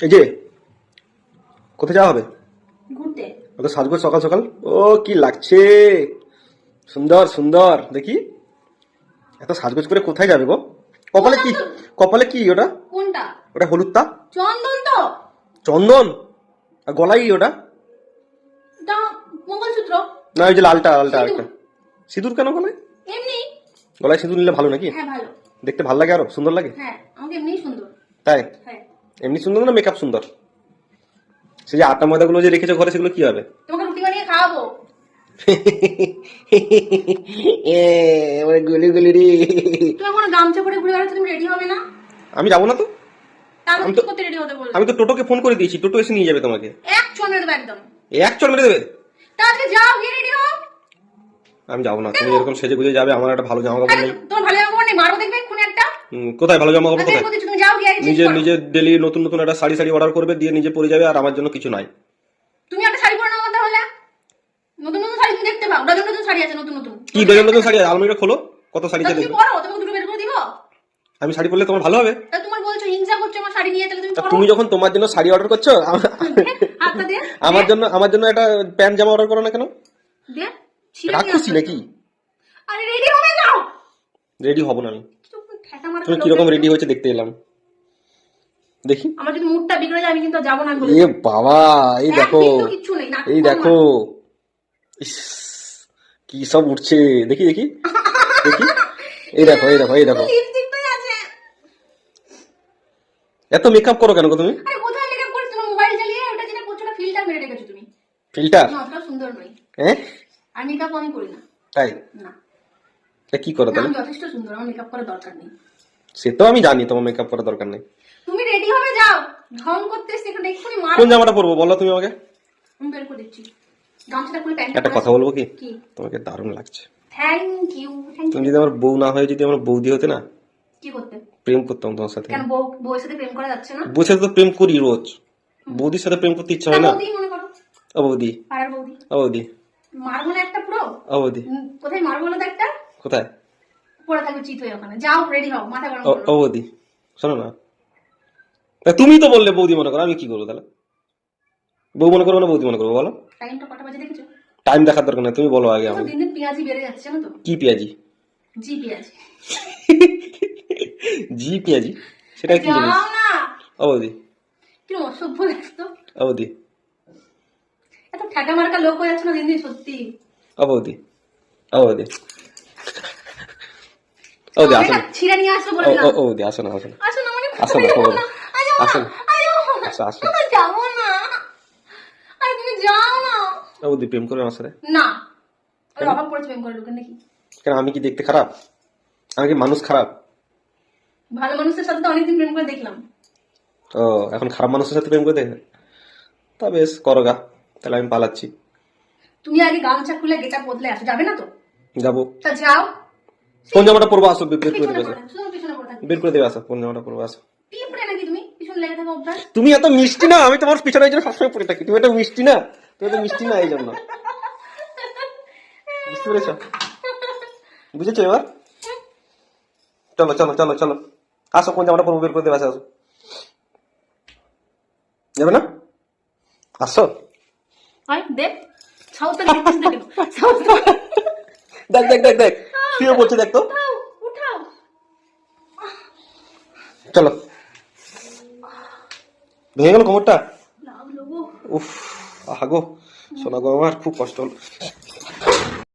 এই যে কোথায় যাওয়া হবে? ঘুরতে। ওকে সাজগোজ সকাল সকাল। ও কি লাগছে? সুন্দর সুন্দর। দেখি। এত সাজগোজ করে কোথায় যাবে গো? কপালে কি কপালে কি ওটা? কোনটা? ওটা হলুদ তা চন্দন তো। চন্দন? আর গলায় কি ওটা? মঙ্গলসূত্র। না ওই যে লালটা লালটা সিঁদুর। একটা সিঁদুর কেন গলায়? এমনি। গলায় সিঁদুর নিলে ভালো নাকি? হ্যাঁ ভালো। দেখতে ভালো লাগে আরও? সুন্দর লাগে? হ্যাঁ আমাকে এমনিই সুন্দর। তাই? হ্যাঁ। এমনি সুন্দর না মেকআপ সুন্দর? সে যে আটা ময়দাগুলো যে রেখেছো ঘরে সেগুলো কি হবে? তোমাকে রুটি বানিয়ে খাওয়াবো। এ এবারে গুলি গুলি রে। তুমি এখন গামছা পরে ঘুরে বেড়াচ্ছ তুমি রেডি হবে না? আমি যাব না তো? আমি তো- করতে রেডি হতে বললে আমি তো টোটোকে ফোন করে দিয়েছি টোটো এসে নিয়ে যাবে তোমাকে। এক মেরে দেবো একদম। এক মেরে দেবে? তা আজকে যাও গিয়ে রেডি হও। আমি যাব না তুমি এরকম সেজে গুজে যাবে আমার একটা ভালো জামা কাপড় নেই। তোমার ভালো জামা কাপড় নেই? মারবো দেখবে একটা। কোথায়? ভালো জামা কাপড় আচ্ছা কোথায়? নিজে। নিজে ডেলি নতুন নতুন একটা শাড়ি শাড়ি অর্ডার করবে দিয়ে নিজে পরে যাবে আর আমার জন্য কিছু নাই। তুমি একটা শাড়ি পরে নাও তাহলে। নতুন নতুন শাড়ি তুমি দেখতে পাও। ডজন নতুন শাড়ি আছে নতুন নতুন। কি ডজন নতুন শাড়ি আছে? আলমারিটা খোলো। কত শাড়ি আছে তুমি পরো তোমাকে দুটো বের করে দিব। আমি শাড়ি পরলে তোমার ভালো হবে। তা তোমার বলছো হিংসা করছ আমার শাড়ি নিয়ে তাহলে তুমি তুমি যখন তোমার জন্য শাড়ি অর্ডার করছ আমার জন্য আমার জন্য একটা প্যান্ট জামা অর্ডার করো না কেন? দে। আসো। নাকি? আরে রেডি হবে যাও। রেডি হব না আমি। তুমি লোক কীরকম রেডি হয়েছে দেখতে এলাম। দেখি। আমার যদি মুডটা বিগড়ে যায় আমি কিন্তু যাব না বলে এ বাবা এই দেখো এই দেখো। কি সব উঠছে। দেখি দেখি। দেখি। এই দেখো এই দেখো এই দেখো। এত মেকআপ করো কেন তুমি? আরে কোথায় মেকআপ করিস তোমার মোবাইল চালিয়ে ওটা যেটা করছ ওটা ফিল্টার মেরে রেখেছো তুমি। ফিল্টার না ওটা সুন্দর নয়। হ্যাঁ আর মেকআপ আমি করি না। তাই? না। কি করো না, তাহলে? যথেষ্ট সুন্দর আমার মেকআপ করার দরকার নেই। সে তো আমি জানি তোমার মেকআপ করার দরকার নেই। তুমি রেডি হবে? যাও। ঢং করতে এসে এখানে এক্ষুনি মার কোন জামাটা পরবো? বলো তুমি আমাকে। আমি বের করে দিচ্ছি। গামছাটা খুলে প্যান্ট একটা কথা বলব কি? তোমাকে দারুণ লাগছে। থ্যাংক ইউ থ্যাংক তুমি যদি আমার বউ না হয়ে যদি আমার বৌদি হতে না কি করতে? প্রেম করতাম তোমার সাথে। কেন বউ বউয়ের সাথে প্রেম করা যাচ্ছে না? বউর সাথে তো প্রেম করি রোজ। বৌদির সাথে প্রেম করতে ইচ্ছা হয় না। বৌদি মনে করো। ও বৌদি। পাড়ার বৌদি। ও বৌদি। মারবো না একটা পুরো? ও বৌদি। কোথায় মারবো তো একটা? কোথায়? পড়ে থাকবে চিত হয়ে ওখানে যাও রেডি হও মাথা গরম ও বৌদি শোনো না। তুমি তো বললে বৌদি মনে করো আমি কি করব তাহলে? বউ মনে করব না বৌদি মনে করব বলো। টাইমটা কটা বাজে দেখেছ? টাইম দেখার দরকার নেই তুমি বলো আগে আমাকে। দিন দিন পেঁয়াজি বেড়ে যাচ্ছে না তো? কি পেঁয়াজি? জি পেঁয়াজি। জি পেঁয়াজি? সেটা কি জিনিস? যাও না। ও বৌদি। কিরম অসভ্য দেখতো ও বৌদি। এত ঠাটা মার্কা লোক হয়ে যাচ্ছে না দিন দিন সত্যি। ও বৌদি। ও বৌদি। ও না। নিয়ে বলে ও দিলাম। ও বৌদি আসো না আসো না। আসো মানে আসো না, যাব খবর। যাব আসো না। না। আরে না। না তুমি যাও না। ও বৌদি প্রেম না। অভাব পড়েছে করে ঢুকেন নাকি? কেন আমি কি দেখতে খারাপ? আমি কি মানুষ খারাপ? ভালো মানুষের সাথে তো অনেকদিন প্রেম করে দেখলাম। ও এখন খারাপ মানুষের সাথে প্রেম করে দেখে? তা বেশ করো গা। তাহলে আমি পালাচ্ছি। তুমি আগে গামছা খুলে গেটা বদলে আসো। যাবে না তো? যাব। তা যাও। কোন জামাটা পরবো আসো বের করে দেবে বের করে দেবে আসো কোন জামাটা পরবো আসো। তুমি? এত মিষ্টি না আমি তোমার পিছনে জন্য সবসময় পড়ে থাকি। তুমি এত মিষ্টি না তুমি এত মিষ্টি না এই জন্য। বুঝতে পেরেছ? বুঝেছ এবার? চলো চলো চলো চলো। আসো কোন জামাটা পরবো বের করে দেবে আসো আসো। যাবে না? আসো। দেখ দেখ দেখ দেখ। দেখ শুয়ে পড়ছে দেখ তো উঠাও উঠাও। চলো। ভেঙে গেল কোমরটা? উফ আগো শোনা গো আমার খুব কষ্ট হলো।